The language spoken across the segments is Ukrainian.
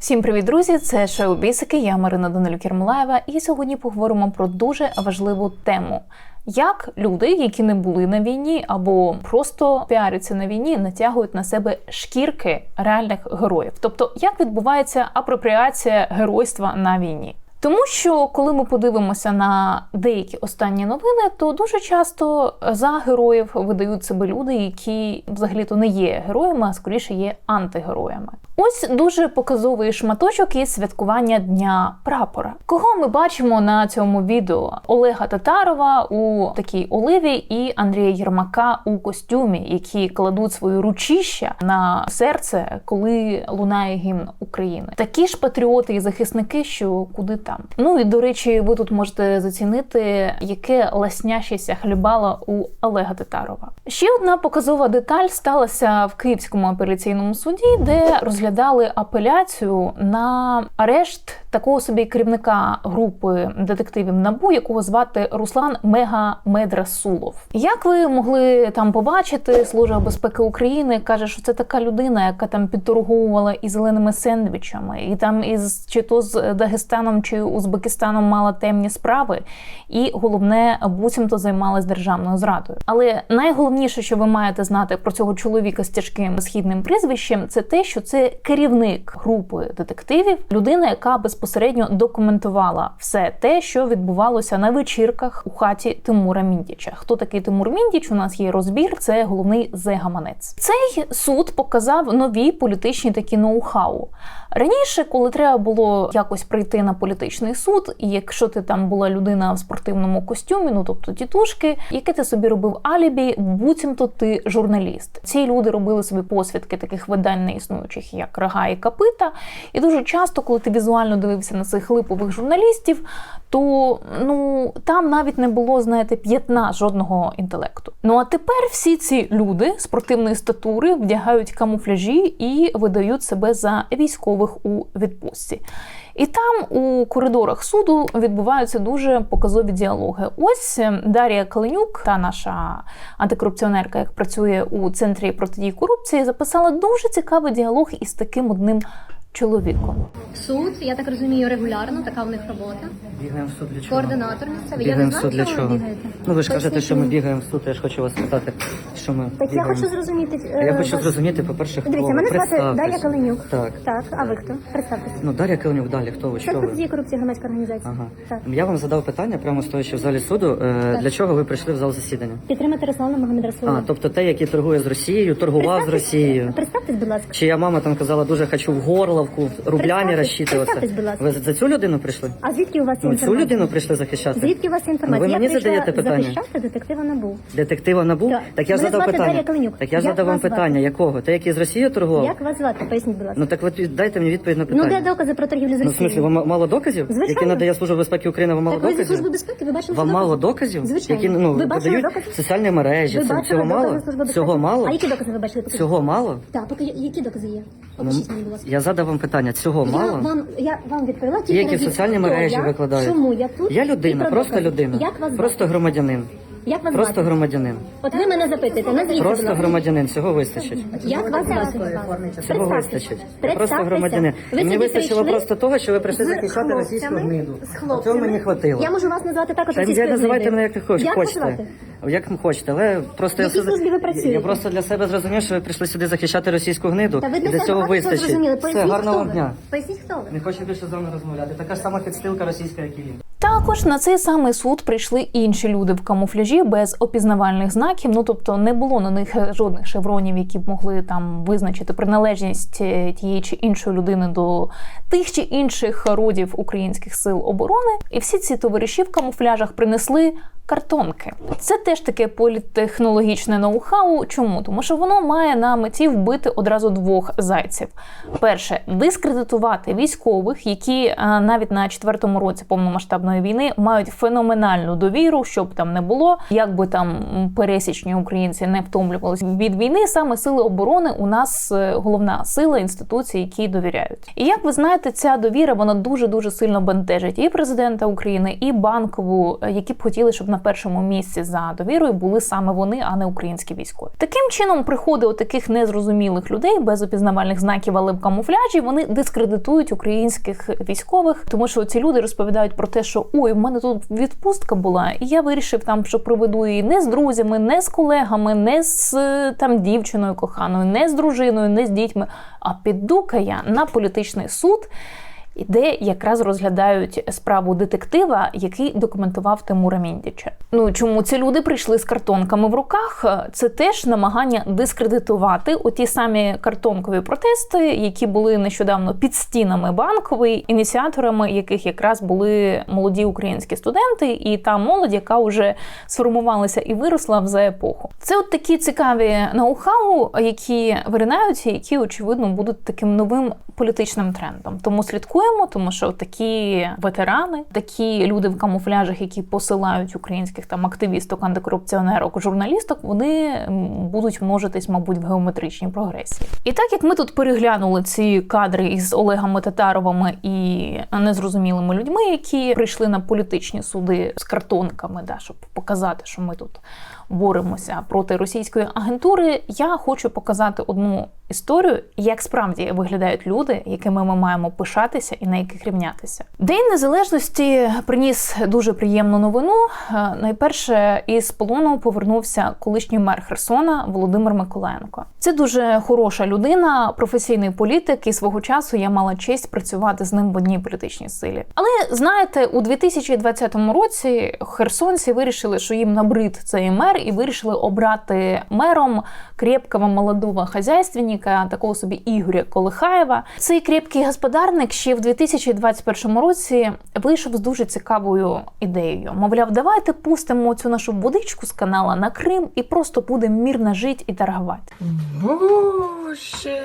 Всім привіт, друзі! Це шоу Бісики. Я Марина Данилюк Ермолаєва, і сьогодні поговоримо про дуже важливу тему. Як люди, які не були на війні або просто піаряться на війні, натягують на себе шкірки реальних героїв? Тобто, як відбувається апропріація геройства на війні? Тому що коли ми подивимося на деякі останні новини, то дуже часто за героїв видають себе люди, які взагалі-то не є героями, а скоріше є антигероями. Ось дуже показовий шматочок із святкування Дня прапора. Кого ми бачимо на цьому відео? Олега Татарова у такій оливі і Андрія Єрмака у костюмі, які кладуть свої ручища на серце, коли лунає гімн України. Такі ж патріоти і захисники, що куди там. Ну і до речі, ви тут можете зацінити, яке ласнящеся хлібало у Олега Татарова. Ще одна показова деталь сталася в Київському апеляційному суді, де розглядали апеляцію на арешт такого собі керівника групи детективів НАБУ, якого звати Руслан Мега Медрасулов. Як ви могли там побачити, служба безпеки України каже, що це така людина, яка там підторговувала і зеленими сендвічами, і там із чи то з Дагестаном чи Узбекистаном мала темні справи, і головне, буцімто займалась державною зрадою. Але найголовніше, що ви маєте знати про цього чоловіка з тяжким східним прізвищем, це те, що це керівник групи детективів, людина, яка безпосередньо документувала все те, що відбувалося на вечірках у хаті Тимура Міндіча. Хто такий Тимур Міндіч? У нас є розбір. Це головний зегаманець. Цей суд показав нові політичні такі ноу-хау. Раніше, коли треба було якось прийти на політичний суд, і якщо ти там була людина в спортивному костюмі, ну тобто тітушки, яке ти собі робив алібі, буцімто ти журналіст. Ці люди робили собі посвідки таких видань неіснуючих, як рога і капита. І дуже часто, коли ти візуально дивився на цих липових журналістів, то ну там навіть не було, знаєте, п'ятна жодного інтелекту. Ну а тепер всі ці люди спортивної статури вдягають камуфляжі і видають себе за військових у відпустці. І там у коридорах суду відбуваються дуже показові діалоги. Ось Дарія Дар'я Каленюк, та наша антикорупціонерка, як працює у центрі протидії корупції, записала дуже цікавий діалог із таким одним чоловіком. Суд, я так розумію, регулярно, така в них робота. Бігаємо в суд для чого? Координатор місцевий. Я Бігаємо не знаю, суд для що ви чого? бігаєте. Ну ви ж кажете, що ми бігаємо в суд, я ж хочу вас спитати, що ми Так я бігаємо. хочу зрозуміти. е, Я хочу ваш- зрозуміти, по-перше, хто Дивіться, ви. мене звати Представтесь. Дар'я Каленюк. Так. Так, а ви хто? Представтеся. Ну, Дар'я Каленюк, далі, хто ви, Це що ви? протидія корупції громадська організація. Ага. Так. Я вам задав питання прямо стоячи в залі суду. Е, Для чого ви прийшли в зал засідання? Підтримати Руслана Магомед А, тобто те, який торгує з Росією, торгував з Росією. Представтесь, будь ласка. Чия мама там казала, дуже хочу в горловку, рублями розчитуватися. будь ласка. Ви за цю людину прийшли? А звідки у вас Ну, цю інформація? людину прийшли захищати? Звідки у вас інформація? Ну, ви мені я прийшла задаєте питання? захищати детектива НАБУ. Детектива НАБУ? Так. Так я Мене задав звати питання. Дар'я. Так я Як задав вам вас звати? питання, якого? Те, який з Росією торгував? Як вас звати? Поясніть, будь ласка. Ну так от дайте мені відповідь на Ну, питання. де докази про торгівлю з Ну, в смислі, вам ма- мало доказів, Звичайно. які надає Служба безпеки України, вам мало Так ви зі доказів? Служби безпеки, ви бачили Вам мало докази? доказів, Звичайно. які ну Ви бачили докази? соціальні мережі. Ви Це- бачили Цього мало? Служби безпеки? Цього мало? А які докази ви бачили? Покажіть. Цього мало? Так, поки які докази є? Ну, Покажіть мені, будь ласка. Я задав вам питання, цього Я мало? вам я вам відповіла тільки Які в разів, соціальні хто мережі я, викладають? Чому я тут? Я і людина, про просто докази. людина. Як вас Просто звати? громадянин. Як вас Просто звати? громадянин. От ви мене запитуєте, назвіть. будь Просто ласка. громадянин, цього вистачить. Як вас звати? Цього вистачить. Я просто громадянин. Ви Мені сюди вистачило прийшли просто того, що ви прийшли з захищати російську гниду. З Цього хлопцями. мені хватило. Я можу вас назвати також Та російською я називайте гнидою. мене як ви хоч- Як вас звати? Як ви хочете, але просто В я якій все- службі ви працюєте? Я просто для себе зрозумів, що ви прийшли сюди захищати російську гниду. Та ви і для для цього вистачить. зрозуміли. Все, Поясніть, гарного хто ви. дня. Поясніть, хто ви. Не хочу більше з вами розмовляти. Така ж сама підстилка російська, як і він. Також на цей самий суд прийшли інші люди в камуфляжі без опізнавальних знаків. Ну тобто не було на них жодних шевронів, які б могли там визначити приналежність е, тієї чи іншої людини до тих чи інших родів українських сил оборони. І всі ці товариші в камуфляжах принесли. Картонки це теж таке політтехнологічне ноу-хау. Чому? Тому що воно має на меті вбити одразу двох зайців. Перше дискредитувати військових, які е, навіть на четвертому році повномасштабної війни мають феноменальну довіру, щоб там не було, як би там пересічні українці не втомлювалися від війни. Саме сили оборони у нас е, головна сила інституції, які довіряють. І як ви знаєте, ця довіра вона дуже дуже сильно бентежить і президента України, і банкову, е, які б хотіли, щоб навпаки першому місці за довірою були саме вони, а не українські військові. Таким чином, приходи от незрозумілих людей без опізнавальних знаків, але в камуфляжі вони дискредитують українських військових, тому що ці люди розповідають про те, що ой, в мене тут відпустка була, і я вирішив там, що проведу її не з друзями, не з колегами, не з е, там дівчиною коханою, не з дружиною, не з дітьми. А піду-ка я на політичний суд де якраз розглядають справу детектива, який документував Тимура Міндіча. Ну чому ці люди прийшли з картонками в руках? Це теж намагання дискредитувати оті самі картонкові протести, які були нещодавно під стінами банкової, ініціаторами яких якраз були молоді українські студенти, і та молодь, яка вже сформувалася і виросла в за епоху. Це от такі цікаві ноу-хау, які виринаються, які очевидно будуть таким новим політичним трендом. Тому слідкуємо, тому що такі ветерани, такі люди в камуфляжах, які посилають українських там активісток, антикорупціонерок, журналісток, вони будуть множитись, мабуть, в геометричній прогресії. І так як ми тут переглянули ці кадри із Олегами Татаровими і незрозумілими людьми, які прийшли на політичні суди з картонками, да, щоб показати, що ми тут боремося проти російської агентури, я хочу показати одну історію, як справді виглядають люди, якими ми маємо пишатися і на яких рівнятися. День незалежності приніс дуже приємну новину. Е, Найперше із полону повернувся колишній мер Херсона Володимир Миколаєнко. Це дуже хороша людина, професійний політик, і свого часу я мала честь працювати з ним в одній політичній силі. Але знаєте, у 2020 році херсонці вирішили, що їм набрид цей мер, і вирішили обрати мером крепкого молодого хазяйственника, такого собі Ігоря Колихаєва. Цей крепкий господарник ще в 2021 році вийшов з дуже цікавою ідеєю. Мовляв, давайте пустимо цю нашу водичку з канала на Крим і просто будемо мирно жити і торгувати. Боже,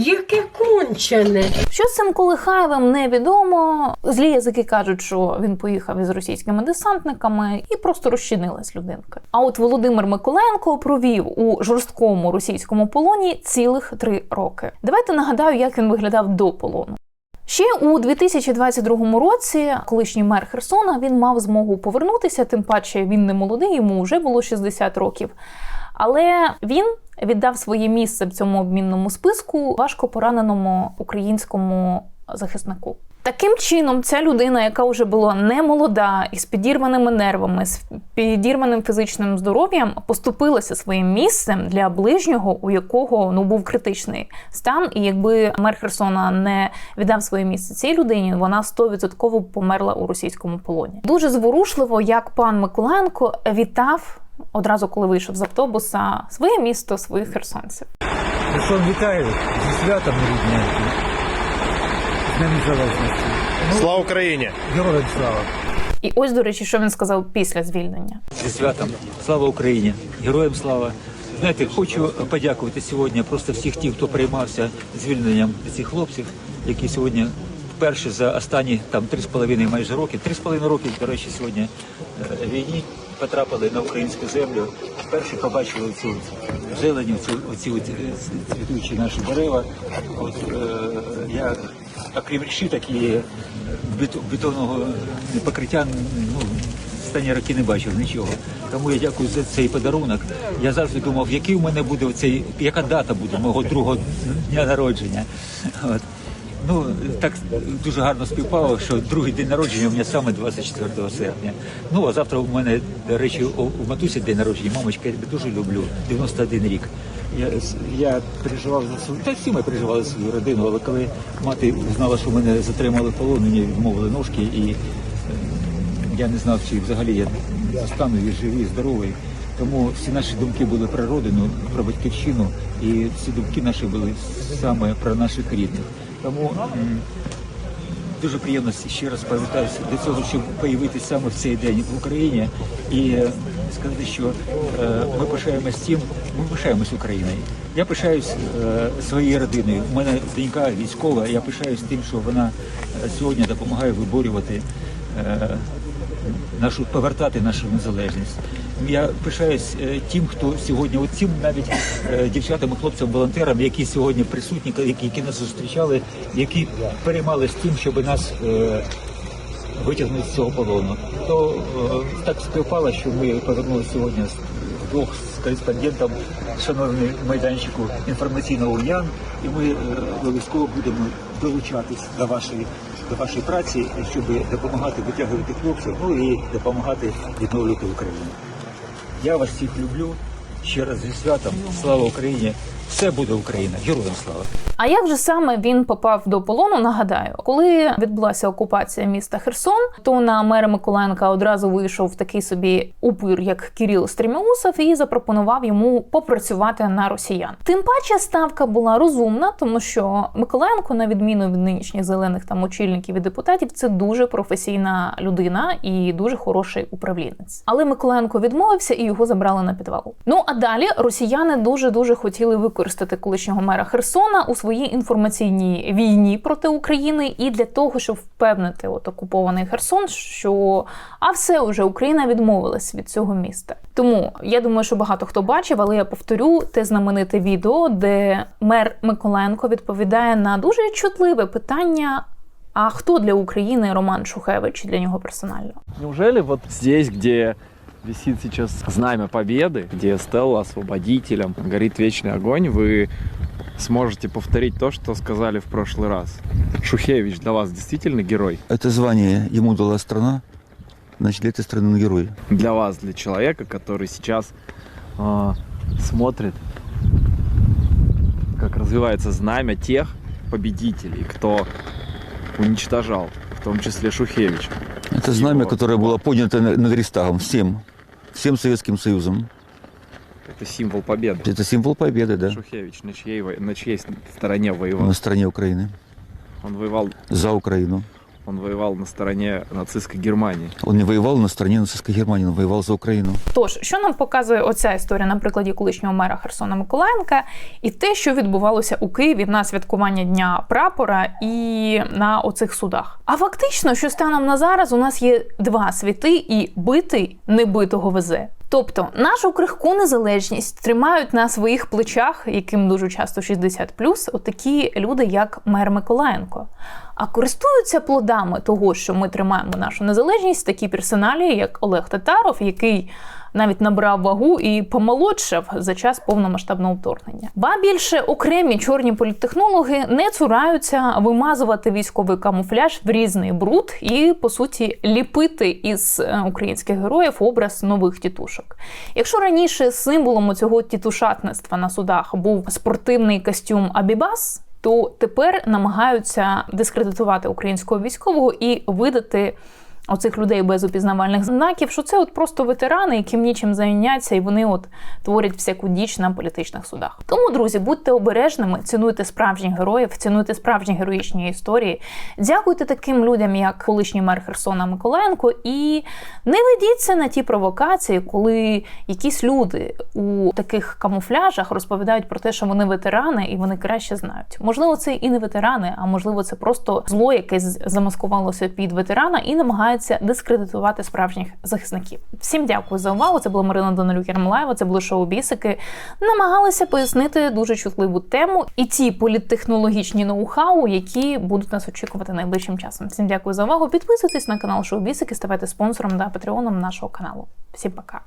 яке кончене. Що з цим Колихаєвим невідомо. Злі язики кажуть, що він поїхав із російськими десантниками і просто розчинилась людинка. А от Володимир Миколенко провів у жорсткому російському полоні цілих три роки. Давайте нагадаю, як він виглядав до полону. Ще у 2022 році колишній мер Херсона він мав змогу повернутися, тим паче він не молодий, йому вже було 60 років. Але він віддав своє місце в цьому обмінному списку важко пораненому українському захиснику. Таким чином, ця людина, яка вже була не молода і з підірваними нервами, з підірваним фізичним здоров'ям, поступилася своїм місцем для ближнього, у якого ну був критичний стан. І якби мер Херсона не віддав своє місце цій людині, вона 100% померла у російському полоні. Дуже зворушливо, як пан Миколаєнко вітав одразу, коли вийшов з автобуса, своє місто, своїх херсонців. Херсон вітаю зі святом рідненьким. З Днем Незалежності. Слава Україні! Героям слава! І ось, до речі, що він сказав після звільнення. Зі святом. Слава Україні! Героям слава! Знаєте, хочу подякувати сьогодні просто всіх тих, хто приймався звільненням цих хлопців, які сьогодні вперше за останні там три з половиною майже роки, три з половиною роки, до речі, сьогодні е, війні потрапили на українську землю. Вперше побачили цю зелені, оці е, цвітучі наші дерева. От е, я окрім решіток і бет- бетонного покриття, ну останні роки не бачив нічого. Тому я дякую за цей подарунок. Я завжди думав, який у мене буде цей, яка дата буде мого другого дня народження. От. Ну так дуже гарно співпало, що другий день народження у мене саме 24 серпня. Ну а завтра у мене, до речі, у, матусі день народження. Мамочка, я тебе дуже люблю. 91 рік. Я, я переживав за свою, та всі ми переживали свою родину, але коли мати знала, що мене затримали полон, мені відмовили ножки і я не знав, чи взагалі я стану і живий, і здоровий. Тому всі наші думки були про родину, про батьківщину, і всі думки наші були саме про наших рідних. Тому дуже приємно ще раз повертаюся до цього, щоб появитися саме в цей день в Україні і е, сказати, що е, ми пишаємось тим, ми пишаємось Україною. Я пишаюсь е, своєю родиною. У мене донька військова. Я пишаюсь тим, що вона сьогодні допомагає виборювати нашу повертати нашу незалежність. Я пишаюсь е, тим, хто сьогодні, от цим навіть е, дівчатам і хлопцям, волонтерам, які сьогодні присутні, які, нас зустрічали, які переймались тим, щоб нас е, витягнути з цього полону. То так співпало, що ми повернулися сьогодні двох з кореспондентом шановним майданчику інформаційного Уян, і ми обов'язково будемо долучатись до вашої до вашої праці, щоб допомагати витягувати хлопців, ну і допомагати відновлювати Україну. Я вас всіх люблю. Ще раз зі святом. Слава Україні! Все буде Україна! Героям слава! А як же саме він попав до полону? Нагадаю, коли відбулася окупація міста Херсон, то на мера Миколаєнка одразу вийшов такий собі упир, як Кирил Стрімеусов, і запропонував йому попрацювати на росіян. Тим паче ставка була розумна, тому що Миколаєнко, на відміну від нинішніх зелених там очільників і депутатів, це дуже професійна людина і дуже хороший управлінець. Але Миколаєнко відмовився і його забрали на підвал. Ну а далі росіяни дуже дуже хотіли використати колишнього мера Херсона у своїй інформаційній війні проти України і для того, щоб впевнити от окупований Херсон, що а все уже Україна відмовилась від цього міста. Тому я думаю, що багато хто бачив, але я повторю те знамените відео, де мер Миколенко відповідає на дуже чутливе питання. А хто для України Роман Шухевич для нього персонально? Неужели вот здесь, где висит сейчас знамя победы, где Стелла освободителем, горит вечный огонь, вы сможете повторить то, что сказали в прошлый раз? Шухевич для вас действительно герой? Это звание ему дала страна, значит, для этой страны герой. Для вас, для человека, который сейчас а, смотрит, как развивается знамя тех победителей, кто уничтожал, в том числе Шухевич. Это знамя, которое было поднято на- над Рейхстагом всем, всем Советским Союзом. Это символ победы. Это символ победы, да, Шухевич на чьей, во- на чьей стороне воевал? на стороне Украины, Он воевал, за Украину. он воевал на стороне нацистской Германии. Он не воевал на стороне нацистской Германии, он воевал за Украину. Тож, що нам показує оця історія на прикладі колишнього мера Херсона Миколаєнка, і те, що відбувалося у Києві на святкування дня прапора і на оцих судах. А фактично, що станом на зараз, у нас є два світи, і битий небитого везе. Тобто нашу крихку незалежність тримають на своїх плечах, яким дуже часто 60+, отакі люди, як мер Миколаєнко. А користуються плодами того, що ми тримаємо нашу незалежність, такі персоналі, як Олег Татаров, який навіть набрав вагу і помолодшав за час повномасштабного вторгнення. Ба більше окремі чорні політтехнологи не цураються вимазувати військовий камуфляж в різний бруд і по суті ліпити із е, українських героїв образ нових тітушок. Якщо раніше символом цього тітушатництва на судах був спортивний костюм Абібас. То тепер намагаються дискредитувати українського військового і видати оцих людей без опізнавальних знаків, що це от просто ветерани, яким нічим зайняться, і вони от творять всяку діч на політичних судах. Тому, друзі, будьте обережними, цінуйте справжніх героїв, цінуйте справжні героїчні історії. Дякуйте таким людям, як колишній мер Херсона Миколаєнко, і не ведіться на ті провокації, коли якісь люди у таких камуфляжах розповідають про те, що вони ветерани і вони краще знають. Можливо, це і не ветерани, а можливо, це просто зло, яке замаскувалося під ветерана і намагається дискредитувати справжніх захисників. Всім дякую за увагу. Це була Марина Данилюк Ярмолаєва, це було шоу Бісики. Намагалися пояснити дуже чутливу тему і ті політтехнологічні ноу-хау, які будуть нас очікувати найближчим часом. Всім дякую за увагу. Підписуйтесь на канал Шоу Бісики, ставайте спонсором та патреоном нашого каналу. Всім пока.